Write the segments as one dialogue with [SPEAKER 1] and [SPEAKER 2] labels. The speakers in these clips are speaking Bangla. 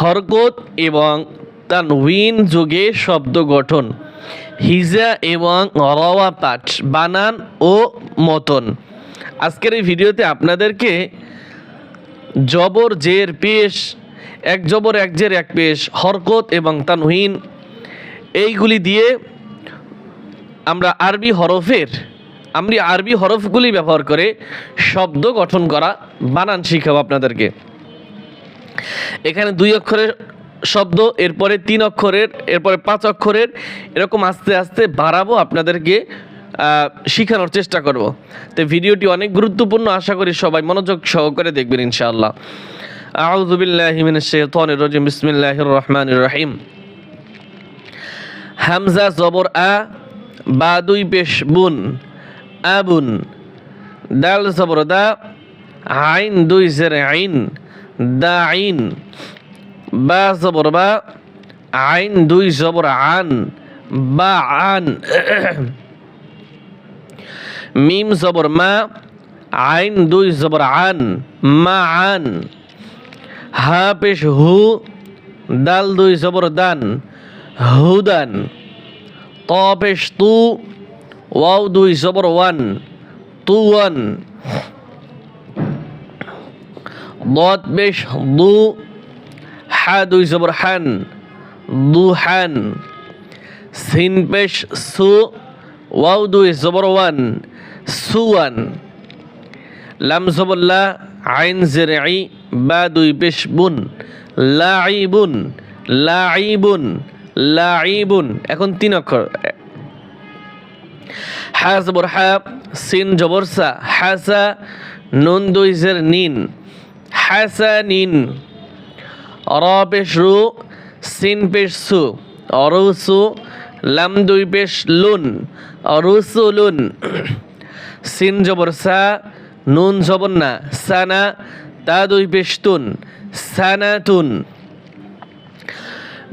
[SPEAKER 1] হরকত এবং তানউইন যোগে শব্দ গঠন, হিজা এবং রওয়া পাঠ বানান ও মতন। আজকের এই ভিডিওতে আপনাদেরকে জবর জের পেশ, এক জবর, এক জের, এক পেশ, হরকত এবং তানউইন এইগুলি দিয়ে আমরা আরবি হরফের আমি আরবি হরফগুলি ব্যবহার করে শব্দ গঠন করা বানান শিখাবো আপনাদেরকে। এখানে দুই অক্ষরের শব্দ, এরপরে তিন অক্ষরের, এরপরে পাঁচ অক্ষরের, এরকম আস্তে আস্তে বাড়াবো আপনাদেরকে শেখানোর চেষ্টা করব। তো ভিডিওটি অনেক গুরুত্বপূর্ণ, আশা করি সবাই মনোযোগ সহকারে দেখবেন ইনশাআল্লাহ। আউযু বিল্লাহি মিনাশ শাইতানির রাজিম, বিসমিল্লাহির রহমানির রহিম। হামজা জবর আ, বা দুই পেশ বুন আবুন দাল জবর দা, আইন দুই জের আইন। দা আইন বা জবর, বা আইন, দুই জবর, আন, বা আন, মিম জবর, মা, আইন, দুই জবর, আন, মা, আন, হা, পেশ, হু, দাল, দুই জবর, দান হুদান ত, পেশ, তু, ওয়াও, দুই জবর, ওয়ান তুয়ান ضاد পেশ দু হা দুই জবর হান দুহান সিন পেশ সু ওয়াও দুই জবর ওয়ান সুয়ান লাম জবর লা আইন জের আই বা দুই পেশ বুন লাইবুন লাইবুন লাইবুন এখন তিন অক্ষর হা জবর হা সিন জবর সা হাসা নুন দুই জের নিন হাসা নিন র পেশ রু সিন পেশ সু অরুসু লাম দুই পেশ লুন অরুসুলুন। সিন জবর সা, নুন জবর না, সানা তা দুই পেশ তুন সানাতুন।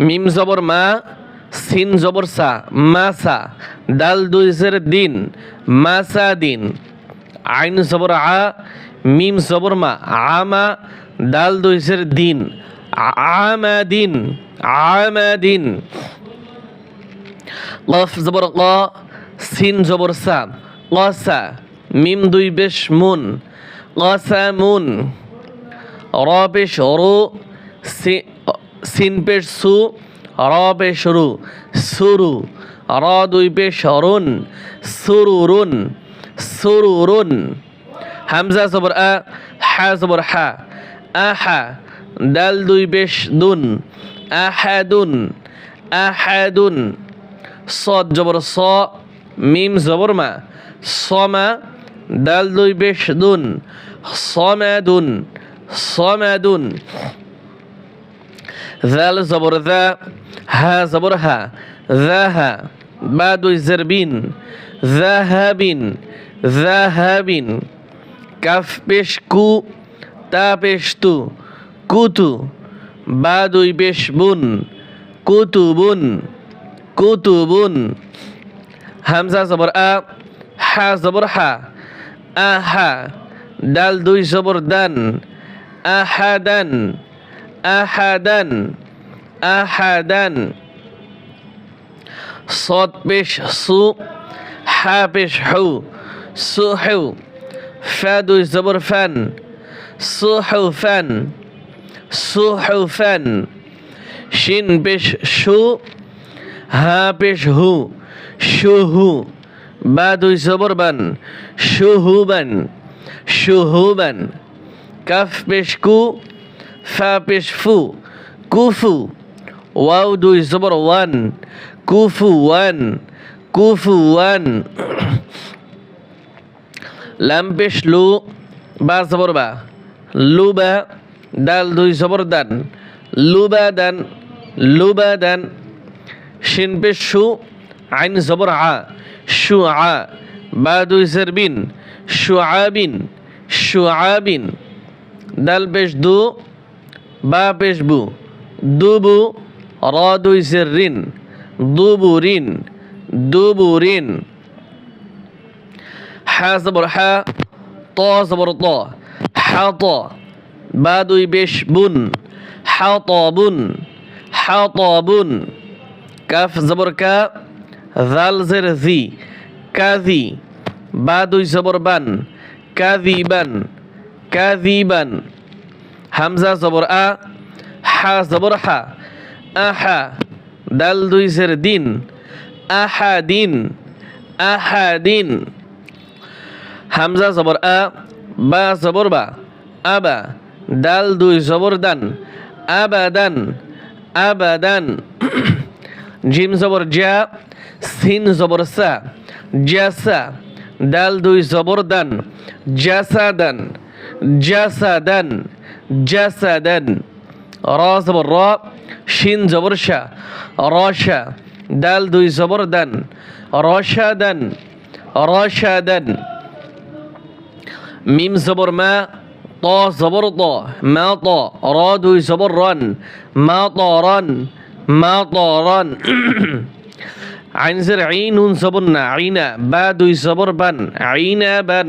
[SPEAKER 1] মিম জবর মা, সিন জবর সা মাসা দাল দুই জের দিন মাসা দিন। আইন জবর আ মিম জবর মা, আমা, দাল দুই জের দিন আমা দিন আমা দিন লফ জবর ক, সিন জবর সা, কসা, মিম দুই বেশ মুন, কসা মুন। র পেশ রু সিন পেশ সু, র পেশ রু, সুরু। র দুই পেশ রুন সুরুরুন সুরুরুন হামজা জবর আ, হা জবর হা আহা দাল দুই পেশ দুন আহাদুন আহাদুন সদ জবর স, মিম জবর মা সমা দাল দুই বেশ দুন সমাদুন সমাদুন জাল জবর দা হা জবর হা জাহা বা দুই জেরবিন জাহাবিন জাহাবিন কাফ পেশ কু তা পেশ তু কুতু বা দুই পেশ বুন কুতুবুন কুতুবুন হামজা জবর আ হা জবর হা আহা ডাল দুই জবর দান আহাদান আহাদান আহাদান صاد পেশ সু হা পেশ হু সু হু ফা দুই জবর ফান সু হু ফান সু হু ফান শিন পেশ শু হা পেশ হু শুহু বা দুই জবর বান শুহুবান শুহুবান কাফ পেশ কু ফা পেশ ফু কুফু ওয়াও দুই জবর ওয়ান কুফু ওয়ান কুফু ওয়ান লাম পেশ লু, বা জবর বা। লুবা ডাল দুই জবর দান। লুবা দান লুবা দান। শিন পেশ শু আইন জবর আ। শু আ, বা দুই জের বিন। শু আবিন শু আবিন দাল পেশ দু, বা পেশ বু। দুবু র দুই জের রিন দুবু রিন দুবু রিন হা জবর হা, ত জবর ত। হা ত, বা দুই বেশ বুন। হাতবুন হাতবুন কাফ জবর কা, জাল জের জি। কাজি, বা দুই জবর বান। কাজিবান কাজিবান হামজা জবর আ, হা জবর হা। আহা, দাল দুই জের দিন। আহাদিন আহাদিন হামজা জবর আ, বা জবর বা আবা দাল দুই জবর দান আবাদান আবাদান জিম জবর জা, সিন জবর সা জাসা দাল দুই জবর দান জাসাদান জাসাদান জাসাদান র জবর র শিন জবর শা রশা দাল দুই জবর দান রশাদান রশাদান মিম জবর মা ত জবর ত মা ত র দুই জবর রন মা ত রন মা ত রন আইন জের আইনুন জবর না আইনা বা দুই জবর বান আইনা বান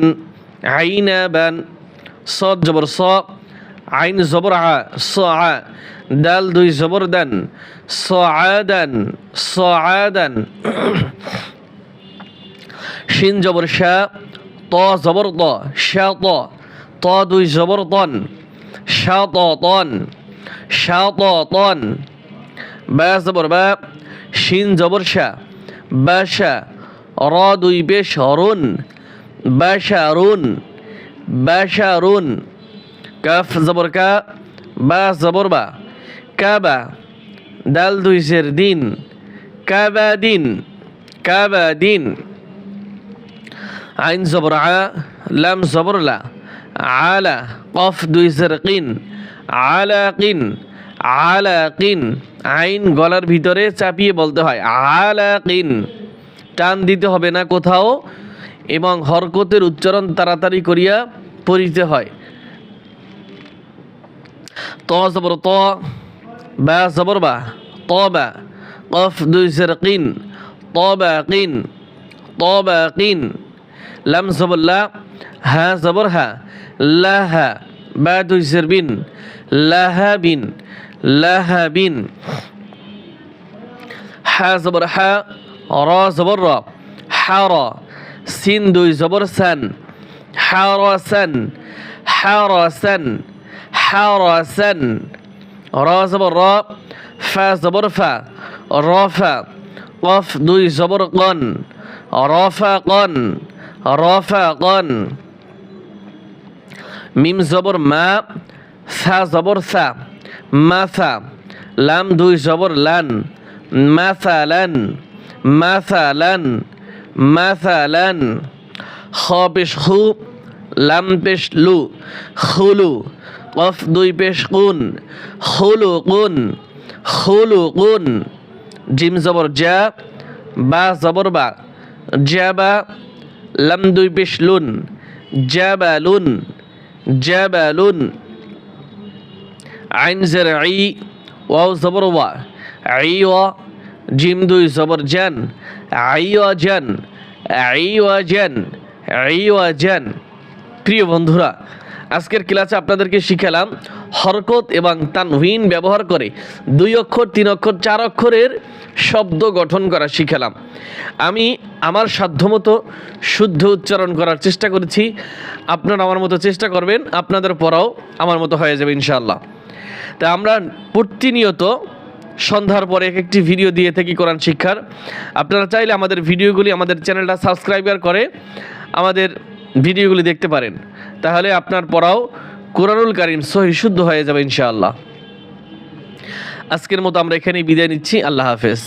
[SPEAKER 1] আইনা বান صاد জবর স আইন জবর আ স আ দাল দুই জবর দান স আদান স আদান শিন জবর শা ত জবর ত, শা ত দুই জবর তন, শা ত তন, শা ত তন, বা জবর বা, শিন জবর শা, বা র দুই পেশ রুন বা শা রুন বা শা রুন কাফ জবর কা, বা জবর বা কাবা দাল দুই জের দিন কাবা দিন কাবা দিন। আইন জবর আ, লাম জবর আলা, কফ দুই জের কিন আলা কিন আলা কিন। আইন গলার ভিতরে চাপিয়ে বলতে হয়, আলা কিন। টান দিতে হবে না কোথাও, এবং হরকতের উচ্চারণ তাড়াতাড়ি করিয়া পড়িতে হয়। ত জবর ত, বা জবর বা, ত বা, কফ দুই জের কিন ত বা কিন, ত বা কিন। লাম জবর লা হা জবর হা লাহা বা দুই জের বিন লাহা বিন লাহা বিন হা জবর হা র জবর র হার সিন দুই জবর সান হারসান হারসান হারসান র জবর র ফা জবর ফা রফা কফ দুই জবর কন রফা কন রফা কন মিম জবর মা সা জবর সা মাসা লাম দুই জবর লান মাসালান মাসালান মাসালান খ পেশ হু, লাম পেশ লু, খুলু, কফ দুই পেশ কুন খুলু কুন খুলু কুন জিম জবর যা বা জবর বা জাবা লাম দুই পেশ লুন জাবালুন জাবালুন আইন জের আই ওয়াও জবর ওয়া আই ওয়া জিম দুই জবর জান আই ওয়া জান আই ওয়া জান আই ওয়া জান প্রিয় বন্ধুরা আজকের ক্লাসে আপনাদেরকে শিখালাম হরকত এবং তানভিন ব্যবহার করে দুই অক্ষর, তিন অক্ষর, চার অক্ষরের শব্দ গঠন করা শিখালাম। আমি আমার সাধ্যমতো শুদ্ধ উচ্চারণ করার চেষ্টা করেছি। আপনারা আমার মতো চেষ্টা করবেন, আপনাদের পড়াও আমার মতো হয়ে যাবে ইনশাআল্লাহ। তা আমরা প্রতিনিয়ত সন্ধ্যার পরে এক একটি ভিডিও দিয়ে থাকি কোরআন শিক্ষার। আপনারা চাইলে আমাদের ভিডিওগুলি আমাদের চ্যানেলটা সাবস্ক্রাইবার করে আমাদের ভিডিওগুলি দেখতে পারেন। তাহলে আপনার পড়াও কোরআনুল কারিম সহি শুদ্ধ হয়ে যাবে ইনশাআল্লাহ। আজকের মতো আমরা এখানেই বিদায় নিচ্ছি। আল্লাহ হাফেজ।